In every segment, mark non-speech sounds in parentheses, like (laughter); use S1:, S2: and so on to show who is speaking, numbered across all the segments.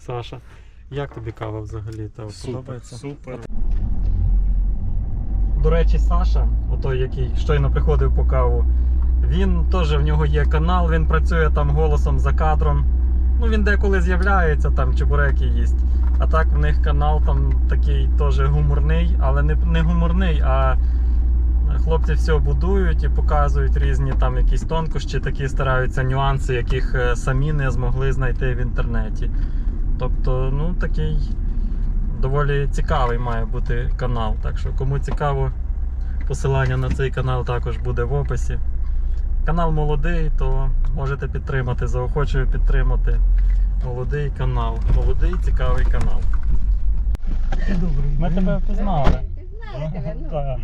S1: Саша, як тобі кава взагалі? Та
S2: Супер,
S1: подобається?
S2: супер.
S1: До речі, Саша, отой, який щойно приходив по каву, він теж в нього є канал, він працює там голосом за кадром. Ну він деколи з'являється, там чебуреки їсть. А так в них канал там такий теж гуморний, але не, не гуморний, а хлопці все будують і показують різні там якісь тонкощі, такі стараються нюанси, яких е, самі не змогли знайти в інтернеті. Тобто, ну такий доволі цікавий має бути канал. Так що кому цікаво, посилання на цей канал також буде в описі. Канал молодий, то можете підтримати, заохочую підтримати молодий канал. Молодий цікавий канал. Ми тебе впізнали.
S3: Тебе, ну.
S1: Так.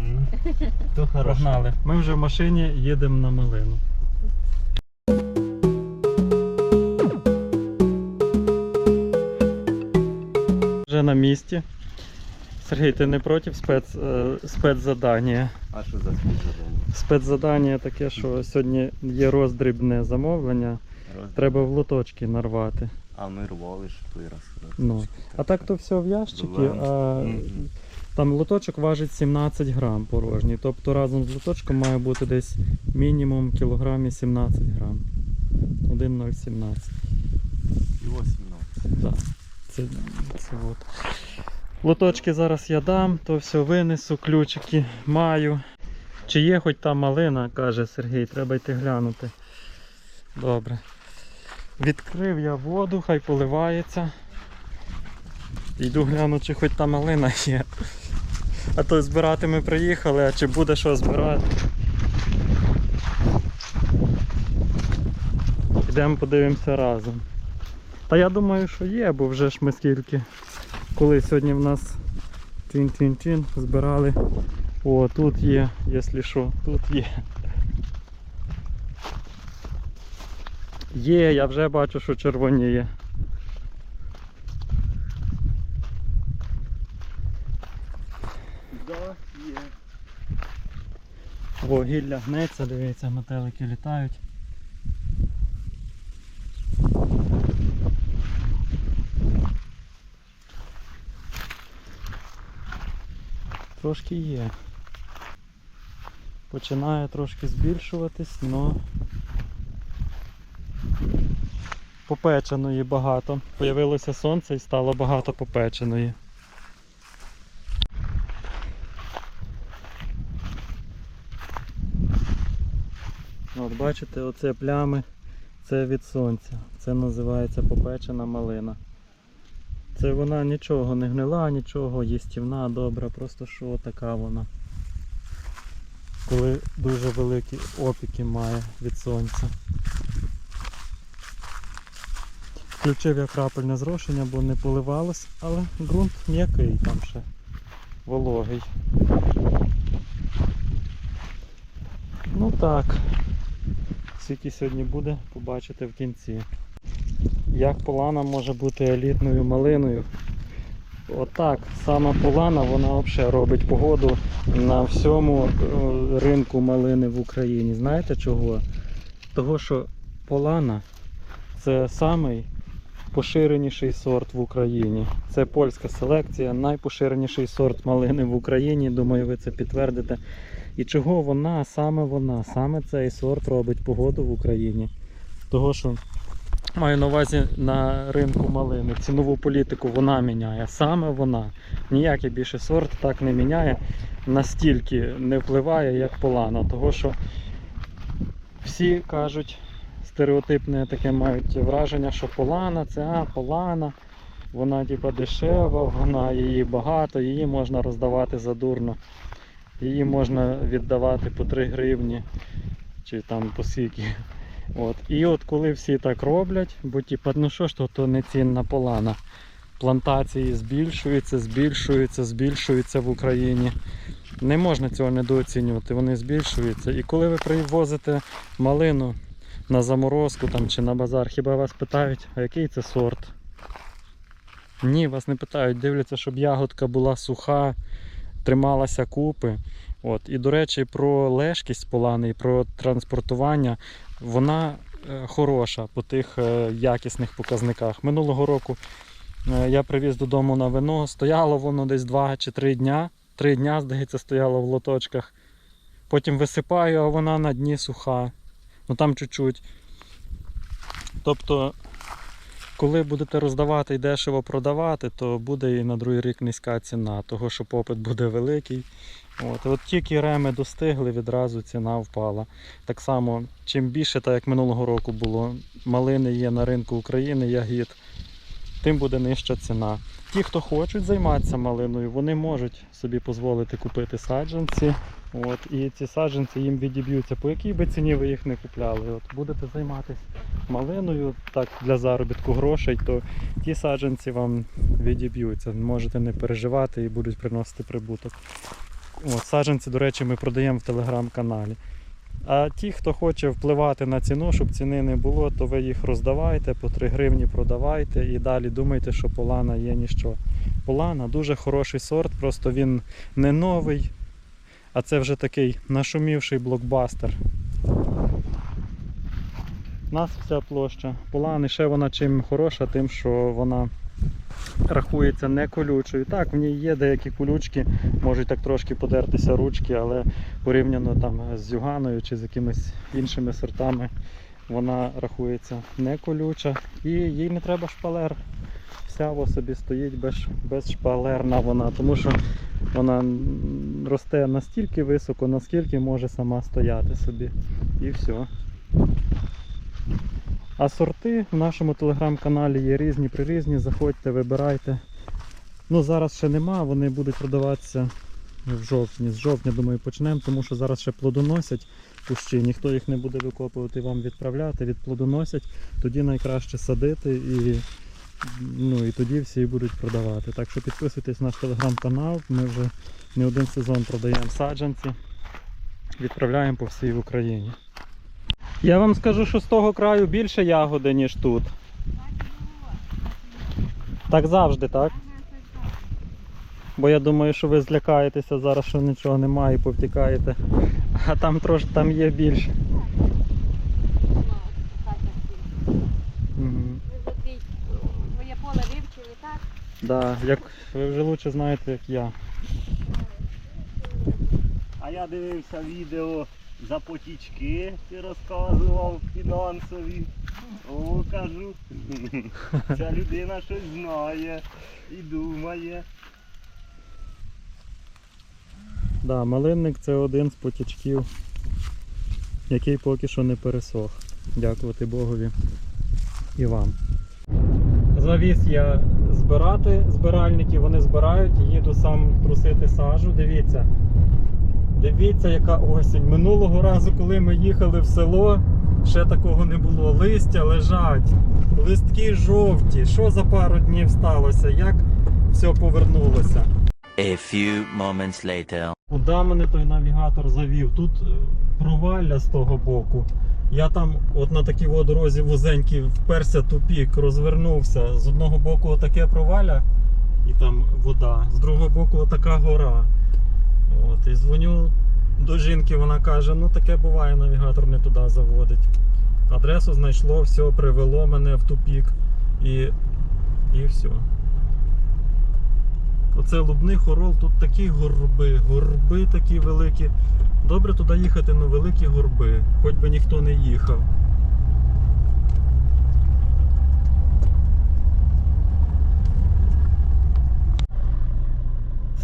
S2: То хорошо.
S1: Погнали. Ми вже в машині їдемо на малину. Місці. Сергій, ти не проти спец, е, спецзадання?
S2: А що за співзадання?
S1: Спецзадання таке, що сьогодні є роздрібне замовлення, треба в лоточки нарвати.
S2: А ми рвали ж той раз.
S1: Ну. А так то все в ящики, а там лоточок важить 17 грам порожній. Тобто разом з лоточком має бути десь мінімум кілограмі 17 грам. 1,017.
S2: Його 17.
S1: Так. Це, це от. Лоточки зараз я дам, то все винесу, ключики маю. Чи є хоч там малина, каже Сергій, треба йти глянути. Добре. Відкрив я воду, хай поливається. Йду гляну, чи хоч там малина є. А то збирати ми приїхали, а чи буде що збирати. Йдемо подивимося разом. Та я думаю, що є, бо вже ж ми скільки. Коли сьогодні в нас тін-тін-тін збирали. О, тут є, якщо що, тут є. Є, я вже бачу, що червоніє.
S2: Да, є.
S1: О, гілля гнеться, дивіться, метелики літають. Трошки є. Починає трошки збільшуватись, але попеченої багато. Появилося сонце і стало багато попеченої. От бачите, оце плями, це від сонця. Це називається попечена малина. Це вона нічого не гнила, нічого, їстівна, добра, просто що така вона. Коли дуже великі опіки має від сонця. Включив я крапельне зрошення, бо не поливалось, але ґрунт м'який там ще вологий. Ну так. Скільки сьогодні буде, побачите в кінці. Як полана може бути елітною малиною? Отак, сама полана, вона взагалі робить погоду на всьому е, ринку малини в Україні. Знаєте чого? Того, що полана це самий поширеніший сорт в Україні. Це польська селекція, найпоширеніший сорт малини в Україні. Думаю, ви це підтвердите. І чого вона, саме вона, саме цей сорт робить погоду в Україні. Того, що маю на увазі на ринку малини. Цінову політику вона міняє. Саме вона. Ніякий більше сорт так не міняє, настільки не впливає, як полана. Того, що всі кажуть, стереотипне таке мають враження, що полана це а, полана. Вона типа дешева, вона її багато, її можна роздавати задурно. Її можна віддавати по 3 гривні чи там по скільки. От. І от коли всі так роблять, бо типа, ну що ж то, то не цінна полана. Плантації збільшуються, збільшуються, збільшуються в Україні. Не можна цього недооцінювати, вони збільшуються. І коли ви привозите малину на заморозку там, чи на базар, хіба вас питають, а який це сорт? Ні, вас не питають, дивляться, щоб ягодка була суха, трималася купи. От. І, до речі, про лежкість полани і про транспортування, вона е, хороша по тих е, якісних показниках. Минулого року Е, Я привіз додому на вино. Стояло воно десь 2 чи 3 дня. 3 дня, здається, стояло в лоточках. Потім висипаю, а вона на дні суха. Ну там чуть-чуть. Тобто, коли будете роздавати і дешево продавати, то буде і на другий рік низька ціна, того що попит буде великий. От, от тільки реми достигли, відразу ціна впала. Так само, чим більше, так як минулого року було, малини є на ринку України, ягід, тим буде нижча ціна. Ті, хто хочуть займатися малиною, вони можуть собі дозволити купити саджанці. От, і ці саджанці їм відіб'ються, по якій би ціні ви їх не купляли. От, будете займатися малиною так, для заробітку грошей, то ті саджанці вам відіб'ються. Можете не переживати і будуть приносити прибуток. От, саджанці, до речі, ми продаємо в телеграм-каналі. А ті, хто хоче впливати на ціну, щоб ціни не було, то ви їх роздавайте, по 3 гривні продавайте і далі думайте, що полана є ніщо. Полана дуже хороший сорт, просто він не новий, а це вже такий нашумівший блокбастер. У нас вся площа полани, ще вона чим хороша, тим, що вона рахується не колючою. Так, в ній є деякі колючки, можуть так трошки подертися ручки, але порівняно там з юганою чи з якимись іншими сортами, вона рахується не колюча і їй не треба шпалер. Вся собі стоїть без, без шпалерна вона, тому що вона росте настільки високо, наскільки може сама стояти собі. І все. А сорти в нашому телеграм-каналі є різні прирізні, заходьте, вибирайте. Ну зараз ще нема, вони будуть продаватися в жовтні. З жовтня, думаю, почнемо, тому що зараз ще плодоносять кущі, ніхто їх не буде викопувати вам відправляти, відплодоносять, тоді найкраще садити і, ну, і тоді всі будуть продавати. Так що підписуйтесь на наш телеграм-канал, ми вже не один сезон продаємо саджанці, відправляємо по всій Україні. Я вам скажу, що з того краю більше ягоди, ніж тут. Так завжди, так? Бо я думаю, що ви злякаєтеся зараз, що нічого немає і повтікаєте. А там трошки там є більше.
S3: Твій поле вивчили, так?
S1: Да, як ви вже лучше знаєте, як я.
S2: А я дивився відео за потічки, ти розказував фінансові. О, кажу. (laughs) Ця людина щось знає і думає.
S1: Да, малинник це один з потічків, який поки що не пересох. Дякувати Богові і вам. Завіз я збирати збиральники, вони збирають, їду сам трусити сажу. Дивіться. Дивіться, яка осінь. Минулого разу, коли ми їхали в село, ще такого не було. Листя лежать, листки жовті. Що за пару днів сталося? Як все повернулося?
S4: A few moments later.
S1: Куди мене той навігатор завів? Тут е, провалля з того боку. Я там, от на такій дорозі вузенькій, вперся тупік, розвернувся. З одного боку отаке провалля і там вода, з другого боку отака гора. От, і дзвоню до жінки, вона каже, ну таке буває, навігатор не туди заводить. Адресу знайшло, все, привело мене в тупік і, і все. Оце Лубний Хорол, тут такі горби, горби такі великі. Добре туди їхати, але великі горби, хоч би ніхто не їхав.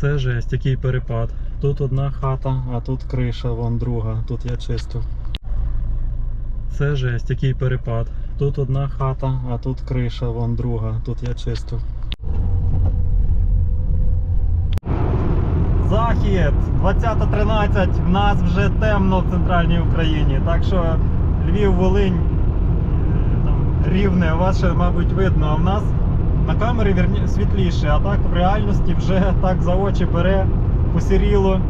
S1: Це жесть, який перепад. Тут одна хата, а тут криша, вон друга, тут я чистив. Це жесть, який перепад. Тут одна хата, а тут криша, вон друга, тут я чистив. Захід 20.13. В нас вже темно в центральній Україні. Так що Львів, Волинь, Рівне, вас ще, мабуть, видно, а в нас на камері світліше, а так в реальності вже так за очі бере, посіріло.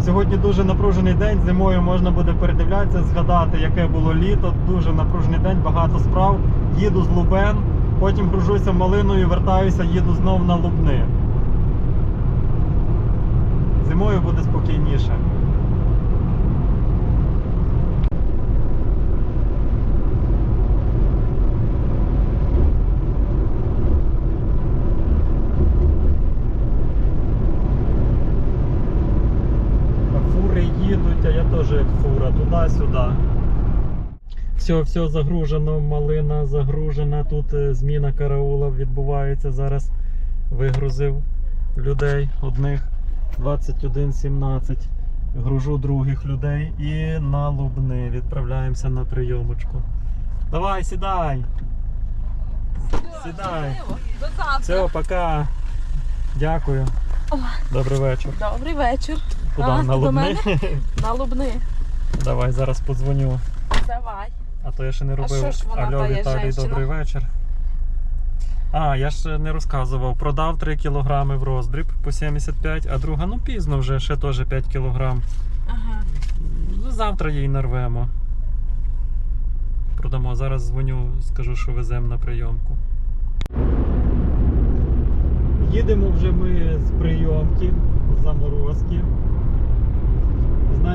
S1: Сьогодні дуже напружений день, зимою можна буде передивлятися, згадати, яке було літо. Дуже напружений день, багато справ. Їду з Лубен, потім гружуся малиною, вертаюся, їду знов на Лубни. Зимою буде спокійніше. туди-сюди. Все, все загружено, малина загружена. Тут е, зміна караула відбувається зараз. Вигрузив людей одних 21.17. Гружу других людей і на Лубни. Відправляємося на прийомочку. Давай, сідай. Сідай. Все, пока. Дякую. Добрий вечір.
S5: Добрий вечір.
S1: Куди?
S5: А,
S1: на
S5: до
S1: Лубни?
S5: мене? (laughs) На Лубни.
S1: Давай зараз подзвоню.
S5: Давай.
S1: А то я ще не робив.
S5: що ж вона
S1: Алло,
S5: та є
S1: Віталій,
S5: женщина?
S1: добрий вечір. А, я ж не розказував. Продав 3 кілограми в роздріб по 75, а друга, ну пізно вже, ще теж 5 кілограм.
S5: Ага.
S1: Ну, завтра їй нарвемо. Продамо. Зараз дзвоню, скажу, що веземо на прийомку. Їдемо вже ми з прийомки, з заморозки.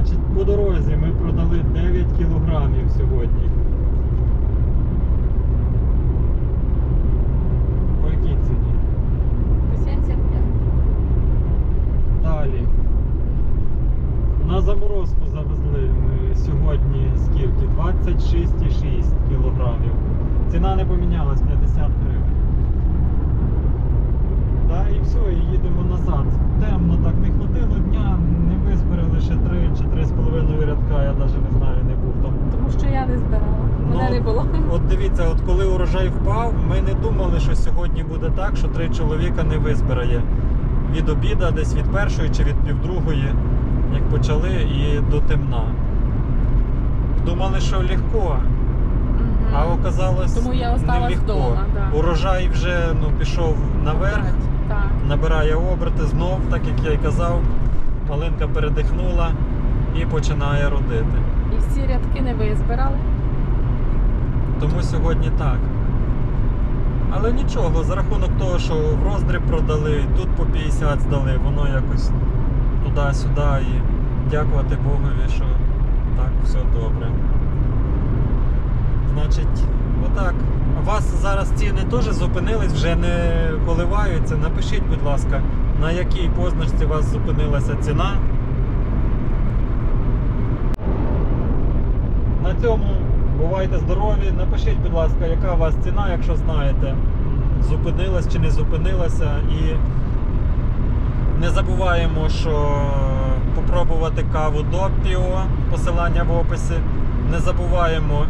S1: Значить, по дорозі ми продали 9 кілограмів сьогодні. По якій ціні?
S5: По 75.
S1: Далі. На заморозку завезли ми сьогодні скільки? 26,6 кілограмів. Ціна не помінялась 50 гривень. Та і все, і їдемо назад. Темно так не ходило дня, не визбирали ще 3 чи 3,5 рядка, я навіть не знаю, не був там.
S5: Тому що я не збирала. Мене
S1: Ну,
S5: не було.
S1: От дивіться, от коли урожай впав, ми не думали, що сьогодні буде так, що три чоловіка не визбирає. Від обіда, десь від першої чи від півдругої, як почали, і до темна. Думали, що легко, а оказалось
S5: Тому я
S1: не легко.
S5: вдома, да.
S1: Урожай вже ну, пішов наверх,
S5: Так.
S1: набирає оберти знов, так як я й казав. Малинка передихнула і починає родити.
S5: І всі рядки не визбирали.
S1: Тому сьогодні так. Але нічого, за рахунок того, що в роздріб продали, тут по 50 здали, воно якось туди-сюди і дякувати Богові, що так все добре. Значить, отак. Вас зараз ціни теж зупинились, вже не коливаються. Напишіть, будь ласка, на якій позначці у вас зупинилася ціна. На цьому бувайте здорові. Напишіть, будь ласка, яка у вас ціна, якщо знаєте, зупинилась чи не зупинилася. І не забуваємо, що попробувати каву до Піо, посилання в описі. Не забуваємо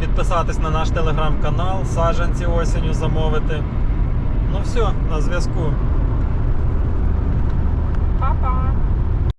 S1: підписатись на наш телеграм-канал, саджанці осінню замовити. Ну все, на зв'язку.